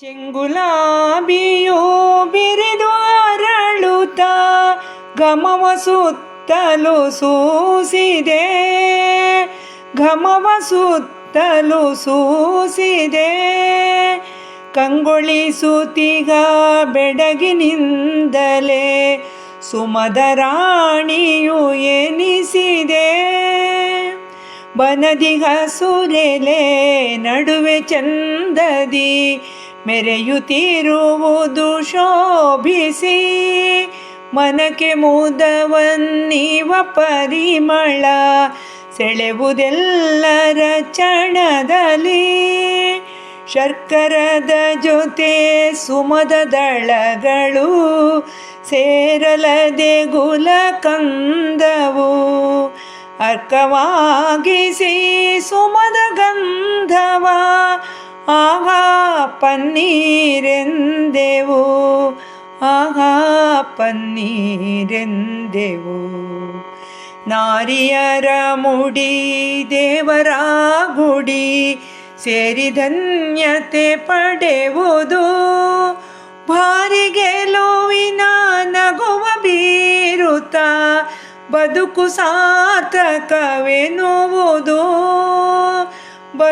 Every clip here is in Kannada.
ಚೆಂಗುಲಾಬಿಯು ಬಿರಿದು ಅರಳುತ್ತ ಘಮವ ಸುತ್ತಲು ಸೂಸಿದೆ. ಘಮವ ಸುತ್ತಲು ಸೂಸಿದೆ. ಸೂತಿಗ ಬೆಡಗಿನಿಂದಲೇ ಸುಮದ ರಾಣಿಯು ಎನಿಸಿದೆ. ಬನದಿಗ ಸುರೆಲೆ ನಡುವೆ ಚಂದದಿ ಮೆರೆಯುತ್ತಿರುವುದು ಶೋಭಿಸಿ, ಮನಕ್ಕೆ ಮುದವನ್ನೀವ ಪರಿಮಳ ಸೆಳೆವುದೆಲ್ಲರ ಚಣದಲ್ಲಿ. ಶರ್ಕರದ ಜೊತೆ ಸುಮದ ದಳಗಳು ಸೇರಲದೆ ಗುಲಕಂದವು ಅರ್ಕವಾಗಿಸಿ ಸುಮದ ಗಂಧವ, ಆಹಾ ಪನ್ನೀರೆಂದೆವು. ಆಹಾ, ಪನ್ನೀರೆಂದೆವು. ನಾರಿಯರ ಮುಡಿ, ದೇವರ ಗುಡಿ, ಸೇರಿ ಧನ್ಯತೆ ಪಡೆವುದು. ಭಾರಿ ಗೆಲುವಿನ ನಗುವ ಬೀರುತ್ತ, ಬದುಕು ಸಾರ್ಥಕವೆನ್ನುವುದು.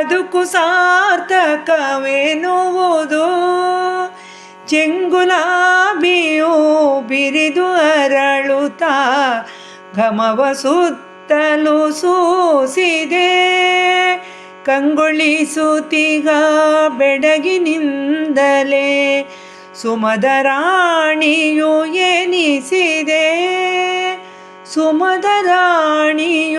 ಬದುಕು ಸಾರ್ಥಕವೆನ್ನುವುದು. ಚೆಂಗುಲಾಬಿಯು ಬಿರಿದು ಅರಳುತ್ತ ಘಮವ ಸುತ್ತಲೂ ಸೂಸಿದೆ. ಕಂಗೊಳಿಸುತ್ತೀಗ ಬೆಡಗಿನಿಂದಲೇ ಸುಮದರಾಣಿಯು ಎನಿಸಿದೆ. ಸುಮದ ರಾಣಿಯು ಎನಿಸಿದೆ